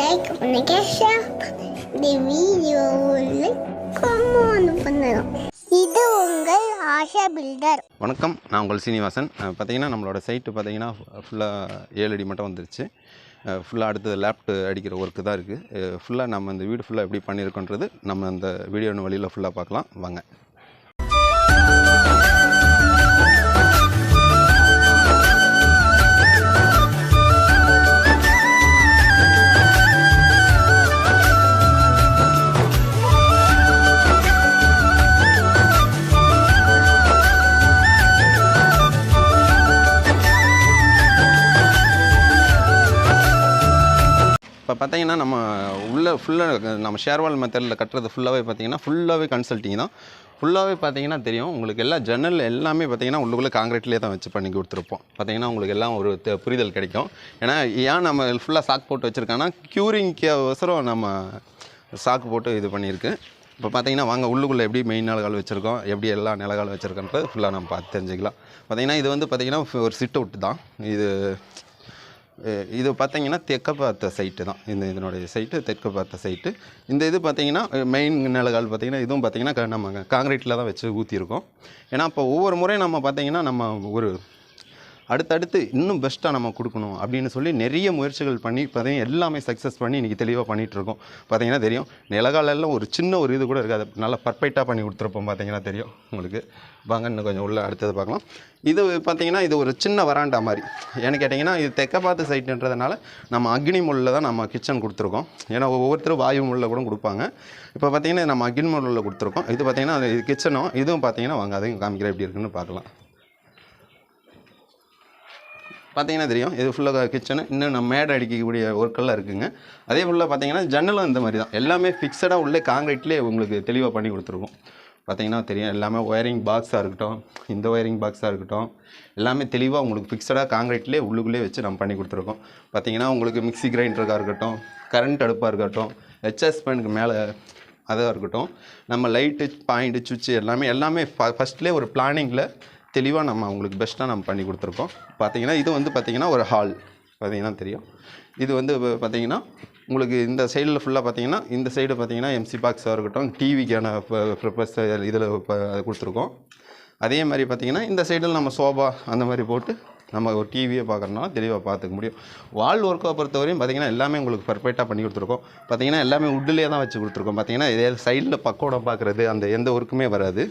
Like பண்ணுங்க share இந்த வீடியோவில் கமெண்ட் பண்ணணும் இது உங்கள் ஆஷா பில்டர். வணக்கம் நான் உங்கள் சீனிவாசன். பார்த்தீங்கன்னா நம்மளோட சைட்டு பார்த்தீங்கன்னா ஃபுல்லாக ஏழு அடி மட்டும் வந்துருச்சு. ஃபுல்லாக அடுத்தது லேப்டு அடிக்கிற ஒர்க்கு தான் இருக்குது ஃபுல்லாக நம்ம இந்த வீடு ஃபுல்லாக எப்படி பண்ணியிருக்கோன்றது நம்ம அந்த வீடியோன்னு வழியில் ஃபுல்லாக பார்க்கலாம். வாங்க. பார்த்தீங்கன்னா நம்ம உள்ளே ஃபுல்லாக நம்ம ஷேர்வால் மெத்தடில் கட்டுறது ஃபுல்லாகவே பார்த்தீங்கன்னா ஃபுல்லாகவே கன்சல்ட்டிங் தான். ஃபுல்லாகவே பார்த்தீங்கன்னா தெரியும் உங்களுக்கு எல்லா ஜன்னல் எல்லாமே பார்த்தீங்கன்னா உள்ளுக்குள்ளே காங்கிரீட்லேயே தான் வச்சு பண்ணி கொடுத்துருப்போம். பார்த்தீங்கன்னா உங்களுக்கு எல்லாம் ஒரு புரிதல் கிடைக்கும். ஏன்னா ஏன் நம்ம ஃபுல்லாக சாக்கு போட்டு வச்சுருக்கோன்னா க்யூரிங்க்கு அவசரம் நம்ம சாக்கு போட்டு இது பண்ணியிருக்கு. இப்போ பார்த்தீங்கன்னா வாங்க உள்ளுக்குள்ளே எப்படி மெயின் நிலகால் வச்சுருக்கோம் எப்படி எல்லா நிலகால் வச்சுருக்கோன்றது ஃபுல்லாக நம்ம பார்த்து தெரிஞ்சுக்கலாம். பார்த்தீங்கன்னா இது வந்து பார்த்தீங்கன்னா ஒரு சிட் அவுட் தான். இது இது பார்த்தீங்கன்னா தெற்க பார்த்த சைட்டு தான். இந்த இதனுடைய சைட்டு தெற்க பார்த்த சைட்டு இந்த இது பார்த்தீங்கன்னா மெயின் நிலகால் பார்த்தீங்கன்னா இதுவும் பார்த்தீங்கன்னா நம்ம காங்கிரீட்டில் தான் வச்சு ஊற்றிருக்கோம் ஏன்னா இப்போ ஒவ்வொரு முறையும் நம்ம பார்த்தீங்கன்னா நம்ம ஒரு அடுத்தடுத்து இன்னும் பெஸ்ட்டாக நம்ம கொடுக்கணும் அப்படின்னு சொல்லி நிறைய முயற்சிகள் பண்ணி பார்த்தீங்கன்னா எல்லாமே சக்ஸஸ் பண்ணி இன்றைக்கி தெளிவாக பண்ணிகிட்ருக்கோம் பார்த்தீங்கன்னா தெரியும் நிலகாலெல்லாம் ஒரு சின்ன ஒரு இது கூட இருக்காது. நல்லா பர்ஃபெக்டாக பண்ணி கொடுத்துருப்போம் பார்த்தீங்கன்னா தெரியும் உங்களுக்கு. வாங்க இன்னும் கொஞ்சம் உள்ளே அடுத்தது பார்க்கலாம். இது பார்த்தீங்கன்னா இது ஒரு சின்ன வராண்டா மாதிரி. ஏன்னு கேட்டிங்கன்னா இது தெற்க பார்த்து சைட்டுன்றதுனால நம்ம அக்னி முள்ளில் தான் நம்ம கிச்சன் கொடுத்துருக்கோம். ஏன்னா ஒவ்வொருத்தரும் வாயு முள்ளில் கூட கொடுப்பாங்க. இப்போ பார்த்தீங்கன்னா நம்ம அக்னி முள்ளில் கொடுத்துருக்கோம். இது பார்த்திங்கன்னா இது கிச்சனும் இதுவும் பார்த்தீங்கன்னா வாங்க அதையும் காமிக்கிறேன் எப்படி இருக்குன்னு பார்க்கலாம். பார்த்தீங்கன்னா தெரியும். இது ஃபுல்லாக கிச்சனு இன்னும் நம்ம மேடை அடிக்கக்கூடிய ஒர்க்கெல்லாம் இருக்குங்க. அதே ஃபுல்லாக பார்த்தீங்கன்னா ஜன்னலும் இந்த மாதிரி தான். எல்லாமே ஃபிக்ஸடாக உள்ளே காங்கிரீட்லேயே உங்களுக்கு தெளிவாக பண்ணி கொடுத்துருக்கோம் பார்த்தீங்கன்னா தெரியும். எல்லாமே ஒயரிங் பாக்ஸாக இருக்கட்டும் இந்த ஒயரிங் பாக்ஸாக இருக்கட்டும் எல்லாமே தெளிவாக உங்களுக்கு ஃபிக்ஸடாக காங்கிரீட்லேயே உள்ளுக்குள்ளே வச்சு நம்ம பண்ணி கொடுத்துருக்கோம். பார்த்தீங்கன்னா உங்களுக்கு மிக்ஸி கிரைண்டருக்காக இருக்கட்டும் கரண்ட் அடுப்பாக இருக்கட்டும் ஹெச்எஸ் பேனுக்கு மேலே அதாக இருக்கட்டும் நம்ம லைட்டு பாயிண்ட்டு சுவிட்சு எல்லாமே எல்லாமே ஃபஸ்ட்லேயே ஒரு பிளானிங்கில் தெளிவாக நம்ம அவங்களுக்கு பெஸ்ட்டாக நம்ம பண்ணி கொடுத்துருக்கோம். பார்த்தீங்கன்னா இது வந்து பார்த்திங்கன்னா ஒரு ஹால் பார்த்தீங்கன்னா தெரியும். இது வந்து இப்போ பார்த்தீங்கன்னா உங்களுக்கு இந்த சைடில் ஃபுல்லாக பார்த்தீங்கன்னா இந்த சைடு பார்த்தீங்கன்னா எம்சி பாக்ஸாக இருக்கட்டும் டிவிக்கான ப்ரிப்பஸ் இதில் இப்போ கொடுத்துருக்கோம். அதே மாதிரி பார்த்தீங்கன்னா இந்த சைடில் நம்ம சோபா அந்த மாதிரி போட்டு நம்ம ஒரு டிவியை பார்க்குறதுனால தெளிவாக பார்த்துக்க முடியும். வால் ஒர்க்கை பொறுத்தவரையும் பார்த்தீங்கன்னா எல்லாமே உங்களுக்கு பர்ஃபெக்டாக பண்ணி கொடுத்துருக்கோம். பார்த்தீங்கன்னா எல்லாமே உட்டிலே தான் வச்சு கொடுத்துருக்கோம். பார்த்தீங்கன்னா இதே சைடில் பக்கோடம் பார்க்குறது அந்த எந்த ஒர்க்குமே வராது.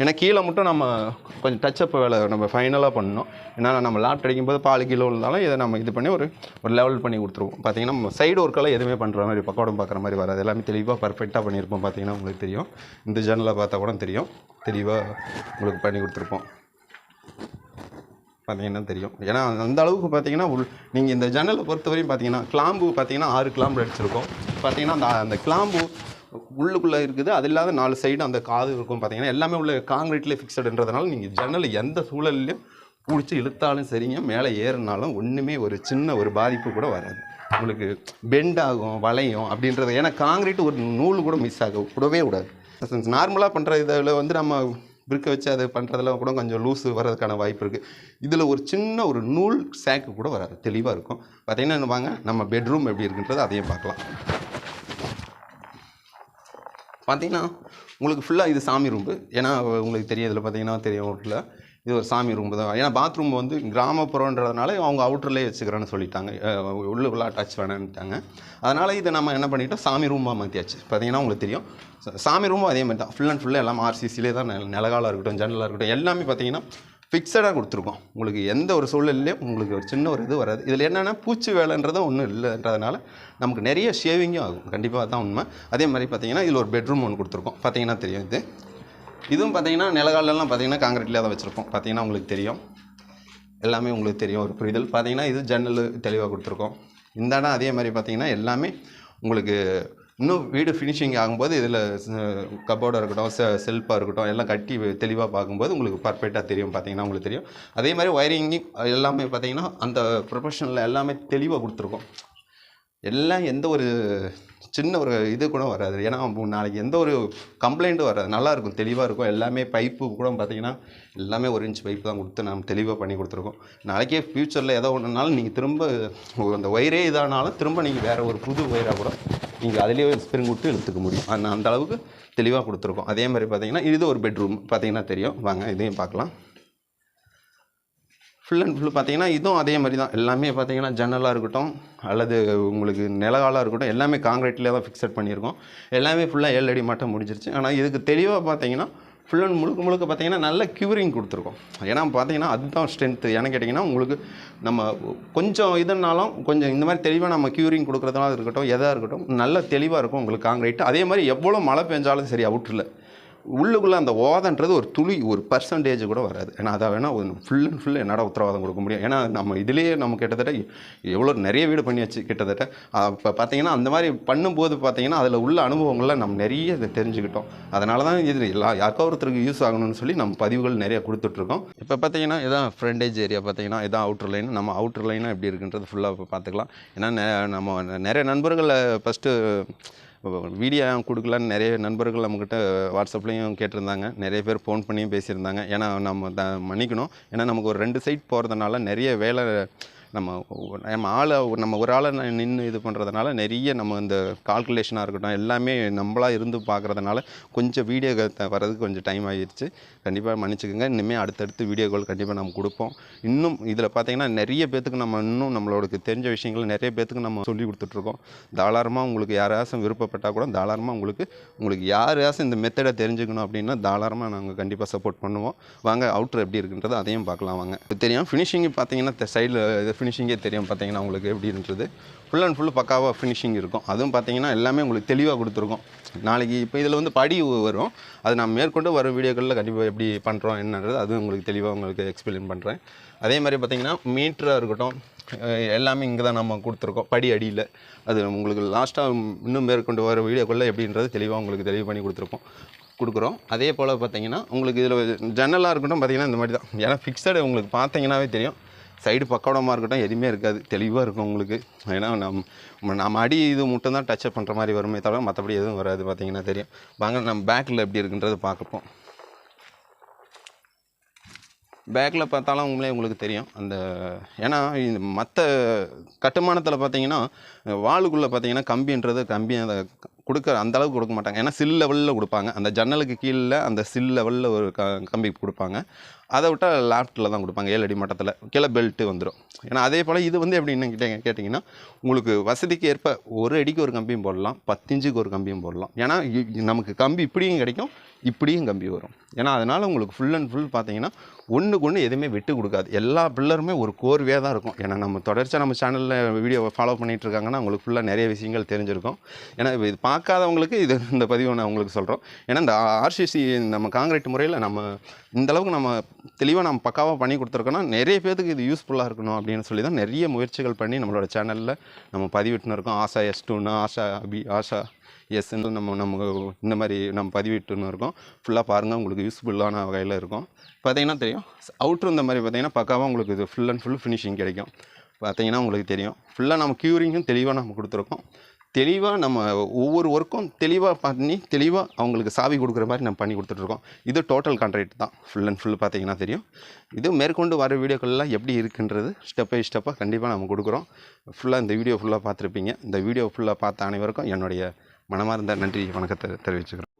ஏன்னா கீழே மட்டும் நம்ம கொஞ்சம் டச்சப் வேலை நம்ம ஃபைனலாக பண்ணணும். ஏன்னா நம்ம லாட் அடிக்கும்போது பால் கிலோ இருந்தாலும் இதை நம்ம இது பண்ணி ஒரு ஒரு லெவல் பண்ணி கொடுத்துருவோம். பார்த்தீங்கன்னா நம்ம சைடு ஒர்க்கெல்லாம் எதுவுமே பண்ணுற மாதிரி பக்கோடம் பார்க்குற மாதிரி வராது. எல்லாமே தெளிவாக பர்ஃபெக்டாக பண்ணியிருப்போம் பார்த்தீங்கன்னா உங்களுக்கு தெரியும். இந்த ஜன்னலை பார்த்தா கூட தெரியும். தெளிவாக உங்களுக்கு பண்ணி கொடுத்துருப்போம். பார்த்தீங்கன்னா தெரியும். ஏன்னா அந்த அளவுக்கு பார்த்தீங்கன்னா உள் நீங்கள் இந்த ஜன்னலை பொறுத்தவரையும் பார்த்தீங்கன்னா கிளாம்பு பார்த்தீங்கன்னா ஆறு கிளாம்பு அடிச்சிருக்கோம். பார்த்தீங்கன்னா அந்த அந்த கிளாம்பு உள்ளுக்குள்ளே இருக்குது. அது இல்லாத நாலு சைடு அந்த காது இருக்கும் பார்த்தீங்கன்னா எல்லாமே உள்ள காங்கிரீட்லேயே ஃபிக்ஸடுன்றதுனால நீங்கள் ஜன்னல் எந்த சூழல்லையும் பிடிச்சி இழுத்தாலும் சரிங்க. மேலே ஏறினாலும் ஒன்றுமே ஒரு சின்ன ஒரு பாதிப்பு கூட வராது. உங்களுக்கு பெண்ட் ஆகும் வளையும் அப்படின்றது. ஏன்னா காங்கிரீட் ஒரு நூல் கூட மிஸ் ஆக கூடவே கூடாது நார்மலாக பண்ணுற இதில் வந்து நம்ம பிரிக்க வச்சு அதை பண்ணுறதுல கூட கொஞ்சம் லூஸு வர்றதுக்கான வாய்ப்பு இருக்குது இதில் ஒரு சின்ன ஒரு நூல் சேக்கு கூட வராது. தெளிவாக இருக்கும். பார்த்தீங்கன்னா என்ன வாங்க நம்ம பெட்ரூம் எப்படி இருக்குன்றது அதையும் பார்க்கலாம். பார்த்தீங்கன்னா உங்களுக்கு ஃபுல்லாக இது சாமி ரூம்பு ஏன்னா உங்களுக்கு தெரியும் இதில் பார்த்தீங்கன்னா தெரியும் வீட்டில் இது ஒரு சாமி ரூம் தான். ஏன்னா பாத்ரூம் வந்து கிராமப்புறன்றதுனால அவங்க அவுட்டர்லேயே வச்சுக்கிறேன்னு சொல்லிட்டாங்க. அஹ் அட்டாச் வேணான்ட்டாங்க அதனால் இதை நம்ம என்ன பண்ணிட்டோம்? சாமி ரூமாக மாற்றியாச்சு பார்த்தீங்கன்னா உங்களுக்கு தெரியும். சாமி ரூமும் அதே மாதிரி தான். ஃபுல் அண்ட் ஃபுல்லாக எல்லாம் ஆர்சிசிலே தான் நிலகாலாக இருக்கட்டும் ஜன்னலாக இருக்கட்டும் எல்லாமே பார்த்தீங்கன்னா ஃபிக்ஸடாக கொடுத்துருக்கோம். உங்களுக்கு எந்த ஒரு சூழல்லையும் உங்களுக்கு ஒரு சின்ன ஒரு இது வராது. இதில் என்னென்னா பூச்சி வேலைன்றது ஒன்றும் இல்லைன்றதுனால நமக்கு நிறைய ஷேவிங்கும் ஆகும். கண்டிப்பாக தான் உண்மை. அதே மாதிரி பார்த்தீங்கன்னா இதில் ஒரு பெட்ரூம் ஒன்று கொடுத்துருக்கோம். பார்த்தீங்கன்னா தெரியும் இது. இதுவும் பார்த்தீங்கன்னா நிலகாலெல்லாம் பார்த்தீங்கன்னா காங்கிரீட்லேயே தான் வச்சுருக்கோம் பார்த்தீங்கன்னா உங்களுக்கு தெரியும். எல்லாமே உங்களுக்கு தெரியும் ஒரு புரிதல். பார்த்தீங்கன்னா இது ஜன்னல் தெளிவாக கொடுத்துருக்கோம். இந்த இடம் அதே மாதிரி பார்த்தீங்கன்னா எல்லாமே உங்களுக்கு இன்னும் வீடு ஃபினிஷிங் ஆகும்போது இதில் கபோர்டாக இருக்கட்டும் செ செல்ஃபாக இருக்கட்டும் எல்லாம் கட்டி தெளிவாக பார்க்கும்போது உங்களுக்கு பர்ஃபெக்டாக தெரியும் பார்த்தீங்கன்னா உங்களுக்கு தெரியும். அதே மாதிரி ஒயரிங்கிங் எல்லாமே பார்த்தீங்கன்னா அந்த ப்ரொஃபஷனில் எல்லாமே தெளிவாக கொடுத்துருக்கோம். எல்லாம் எந்த ஒரு சின்ன ஒரு இது கூட வராது. ஏன்னா நாளைக்கு எந்த ஒரு கம்ப்ளைண்ட்டும் வராது. நல்லாயிருக்கும் தெளிவாக இருக்கும். எல்லாமே பைப்பு கூட பார்த்தீங்கன்னா எல்லாமே ஒரு இன்ச் பைப்பு தான் கொடுத்து நம்ம தெளிவாக பண்ணி கொடுத்துருக்கோம். நாளைக்கே ஃப்யூச்சரில் ஏதோ ஒன்றுனாலும் நீங்கள் திரும்ப அந்த ஒயரே இதானாலும் திரும்ப நீங்கள் வேறு ஒரு புது ஒயராக கூட நீங்கள் அதிலேயே ஸ்ப்ரிங் விட்டு இழுத்துக்க முடியும். அந்த அந்த அளவுக்கு தெளிவாக கொடுத்துருக்கோம். அதே மாதிரி பார்த்தீங்கன்னா இது ஒரு பெட்ரூம் பார்த்தீங்கன்னா தெரியும். வாங்க இதையும் பார்க்கலாம். ஃபுல் அண்ட் ஃபுல் பார்த்தீங்கன்னா இதுவும் அதே மாதிரி தான் எல்லாமே பார்த்தீங்கன்னா ஜன்னலாக இருக்கட்டும் அல்லது உங்களுக்கு நிலகாலாக இருக்கட்டும் எல்லாமே காங்கிரீட்லேயே தான் ஃபிக்ஸட் பண்ணியிருக்கோம். எல்லாமே ஃபுல்லாக ஏழு அடி மட்டும் முடிஞ்சிருச்சு. ஆனால் இதுக்கு தெளிவாக பார்த்தீங்கன்னா ஃபுல் அண்ட் முழுக்க முழுக்க பார்த்தீங்கன்னா நல்ல க்யூரிங் கொடுத்துருக்கோம். ஏன்னா பார்த்தீங்கன்னா அதுதான் ஸ்ட்ரென்த்து ஏன்னு கேட்டிங்கன்னா உங்களுக்கு நம்ம கொஞ்சம் இதுனாலும் கொஞ்சம் இந்த மாதிரி தெளிவாக நம்ம க்யூரிங் கொடுக்குறதுனால இருக்கட்டும் எதாக இருக்கட்டும் நல்ல தெளிவாக இருக்கும் உங்களுக்கு காங்கிரீட் அதே மாதிரி எவ்வளோ மழை பெஞ்சாலும் சரி அவுட்டில் உள்ளுக்குள்ளே அந்த ஓதன்றது ஒரு துளி ஒரு பர்சன்டேஜ் கூட வராது. ஏன்னா அதை வேணால் ஃபுல் அண்ட் ஃபுல் என்னடா உத்தரவாதம் கொடுக்க முடியும்? ஏன்னா நம்ம இதுலேயே நம்ம கிட்டத்தட்ட எவ்வளோ நிறைய வீடு பண்ணியாச்சு கிட்டத்தட்ட. இப்போ பார்த்தீங்கன்னா அந்த மாதிரி பண்ணும்போது பார்த்தீங்கன்னா அதில் உள்ள அனுபவங்களை நம்ம நிறைய இதை தெரிஞ்சுக்கிட்டோம். அதனால தான் இது எல்லா யாருக்கோ ஒருத்தருக்கு யூஸ் ஆகணும்னு சொல்லி நம்ம பதிவுகள் நிறைய கொடுத்துட்ருக்கோம். இப்போ பார்த்தீங்கன்னா இதான் ஃப்ரண்டேஜ் ஏரியா பார்த்தீங்கன்னா இதான் அவுட்டர் லைன் நம்ம அவுட்டர் லைனாக எப்படி இருக்குன்றது ஃபுல்லாக இப்போ பார்த்துக்கலாம் ஏன்னா நெ- நம்ம நிறைய நண்பர்களை ஃபஸ்ட்டு வீடியோ கொடுக்கலான்னு நிறைய நண்பர்கள் நம்மக்கிட்ட வாட்ஸ்அப்லேயும் கேட்டிருந்தாங்க. நிறைய பேர் ஃபோன் பண்ணியும் பேசியிருந்தாங்க. ஏன்னா நம்ம த மன்னிக்கணும். ஏன்னா நமக்கு ஒரு ரெண்டு சைட் போகிறதுனால நிறைய வேலை நம்ம நம்ம ஆளை நம்ம ஒரு ஆளை நின்று இது பண்ணுறதுனால நிறைய நம்ம இந்த கால்குலேஷனாக இருக்கட்டும் எல்லாமே நம்மளாக இருந்து பார்க்குறதுனால கொஞ்சம் வீடியோ வர்றதுக்கு கொஞ்சம் டைம் ஆகிடுச்சு கண்டிப்பாக மன்னிச்சுக்கோங்க. இனிமேல் அடுத்தடுத்து வீடியோக்கள் கண்டிப்பாக நம்ம கொடுப்போம். இன்னும் இதில் பார்த்தீங்கன்னா நிறைய பேத்துக்கு நம்ம இன்னும் நம்மளோட தெரிஞ்ச விஷயங்கள் நிறைய பேத்துக்கு நம்ம சொல்லி கொடுத்துட்ருக்கோம். தாராளமாக உங்களுக்கு யாராச்சும் விருப்பப்பட்டால் கூட தாராளமாக உங்களுக்கு உங்களுக்கு யாராச்சும் இந்த மெத்தடை தெரிஞ்சுக்கணும் அப்படின்னா தாராளமாக நாங்கள் கண்டிப்பாக சப்போர்ட் பண்ணுவோம். வாங்க அவுட்ரு எப்படி இருக்குன்றது அதையும் பார்க்கலாம் வாங்க. தெரியும் ஃபினிஷிங் பார்த்தீங்கன்னா சைடில் இது ஃபினிஷிங்கே தெரியும் பார்த்தீங்கன்னா உங்களுக்கு எப்படின்றது ஃபுல் அண்ட் ஃபுல் பக்காவாக ஃபினிஷிங் இருக்கும். அதுவும் பார்த்தீங்கன்னா எல்லாமே உங்களுக்கு தெளிவாக கொடுத்துருக்கோம். நாளைக்கு இப்போ இதில் வந்து படி வரும். அது நான் மேற்கொண்டு வரும் வீடியோக்களில் கண்டிப்பாக எப்படி பண்ணுறோம் என்னன்றது அதுவும் உங்களுக்கு தெளிவாக உங்களுக்கு எக்ஸ்பிளைன் பண்ணுறேன் அதே மாதிரி பார்த்தீங்கன்னா மீட்டராக இருக்கட்டும் எல்லாமே இங்கே தான் நம்ம கொடுத்துருக்கோம். படி அடியில். அது உங்களுக்கு லாஸ்ட்டாக இன்னும் மேற்கொண்டு வர வீடியோக்குள்ளே எப்படின்றது தெளிவாக உங்களுக்கு தெளிவு பண்ணி கொடுத்துருக்கோம். கொடுக்குறோம். அதே போல் பார்த்தீங்கன்னா உங்களுக்கு இதில் ஜன்னலாக இருக்கட்டும் பார்த்தீங்கன்னா இந்த மாதிரி தான். ஏன்னா ஃபிக்ஸடு உங்களுக்கு பார்த்தீங்கன்னாவே தெரியும். சைடு பக்கோடமாக இருக்கட்டும் எதுவுமே இருக்காது. தெளிவாக இருக்கும் உங்களுக்கு. ஏன்னா நம் நம்ம அடி இது மட்டும் தான் டச்சப் பண்ணுற மாதிரி வருமே தவிர மற்றபடி எதுவும் வராது பார்த்தீங்கன்னா தெரியும். வாங்க நம்ம பேக்கில் எப்படி இருக்குன்றது பார்க்கப்போம். பேக்கில் பார்த்தாலும் உங்களே உங்களுக்கு தெரியும். அந்த ஏன்னா இந்த மற்ற கட்டுமானத்தில் பார்த்தீங்கன்னா வாளுக்குள்ளே பார்த்தீங்கன்னா கம்பின்றது கம்பி அதை கொடுக்க அந்த அளவுக்கு கொடுக்க மாட்டாங்க. ஏன்னா சில் லெவலில் கொடுப்பாங்க. அந்த ஜன்னலுக்கு கீழே அந்த சில் லெவலில் ஒரு க கம்பி கொடுப்பாங்க. அதை விட்டால் லாஃப்ட்டில் தான் கொடுப்பாங்க. ஏழு அடி மட்டத்தில். கீழே பெல்ட்டு வந்துடும் ஏன்னா அதே போல் இது வந்து எப்படின்னு கேட்டீங்க கேட்டிங்கன்னா உங்களுக்கு வசதிக்கு ஏற்ப ஒரு அடிக்கு ஒரு கம்பியும் போடலாம். பத்து ஒரு கம்பியும் போடலாம். ஏன்னா நமக்கு கம்பி இப்படியும் கிடைக்கும். இப்படியும் கம்பி வரும். ஏன்னா அதனால் உங்களுக்கு ஃபுல் அண்ட் ஃபுல் பார்த்தீங்கன்னா ஒன்றுக்கு ஒன்று எதுவுமே விட்டு கொடுக்காது. எல்லா பில்லருமே ஒரு கோர்வையாக தான் இருக்கும். ஏன்னா நம்ம தொடர்ச்சியாக நம்ம சேனலில் வீடியோ ஃபாலோ பண்ணிகிட்டு இருக்காங்கன்னா உங்களுக்கு ஃபுல்லாக நிறைய விஷயங்கள் தெரிஞ்சிருக்கும். ஏன்னா இது பார்க்காதவங்களுக்கு இது இந்த பதிவை நான் உங்களுக்கு சொல்கிறோம் ஏன்னா இந்த ஆர்சிசி நம்ம காங்கிரீட் முறையில் நம்ம இந்த அளவுக்கு நம்ம தெளிவாக நம்ம பக்காவாக பண்ணி கொடுத்துருக்கோன்னா நிறைய பேர்த்துக்கு இது யூஸ்ஃபுல்லாக இருக்கணும் அப்படின்னு சொல்லி தான் நிறைய முயற்சிகள் பண்ணி நம்மளோட சேனலில் நம்ம பதிவிட்டுன்னு இருக்கோம் ஆஷா எஸ் டூன்னு ஆஷா அபி ஆஷா எஸ்ன்னு நம்ம நம்ம இந்த மாதிரி நம்ம பதிவிட்டுன்னு இருக்கோம் ஃபுல்லாக பாருங்கள் உங்களுக்கு யூஸ்ஃபுல்லான வகையில் இருக்கும். பார்த்தீங்கன்னா தெரியும். அவுட்ரு இந்த மாதிரி பார்த்தீங்கன்னா பக்காவாக உங்களுக்கு இது ஃபுல் அண்ட் ஃபுல் ஃபினிஷிங் கிடைக்கும். பார்த்தீங்கன்னா உங்களுக்கு தெரியும். ஃபுல்லாக நம்ம க்யூரிங்கும் தெளிவாக நம்ம கொடுத்துருக்கோம். தெளிவாக நம்ம ஒவ்வொரு ஒர்க்கும் தெளிவாக பண்ணி தெளிவாக அவங்களுக்கு சாவி கொடுக்குற மாதிரி நம்ம பண்ணி கொடுத்துட்ருக்கோம். இது டோட்டல் கான்ட்ராக்ட் தான். ஃபுல் அண்ட் ஃபுல் பார்த்தீங்கன்னா தெரியும். இது மேற்கொண்டு வர வீடியோக்கள்லாம் எப்படி இருக்குன்றது ஸ்டெப் பை ஸ்டெப்பாக கண்டிப்பாக நம்ம கொடுக்குறோம். ஃபுல்லாக இந்த வீடியோ ஃபுல்லாக பார்த்துருப்பீங்க. இந்த வீடியோ ஃபுல்லாக பார்த்த அனைவருக்கும் என்னுடைய மனமார்ந்த நன்றி வணக்கத்தை தெரிவிச்சுக்கிறேன்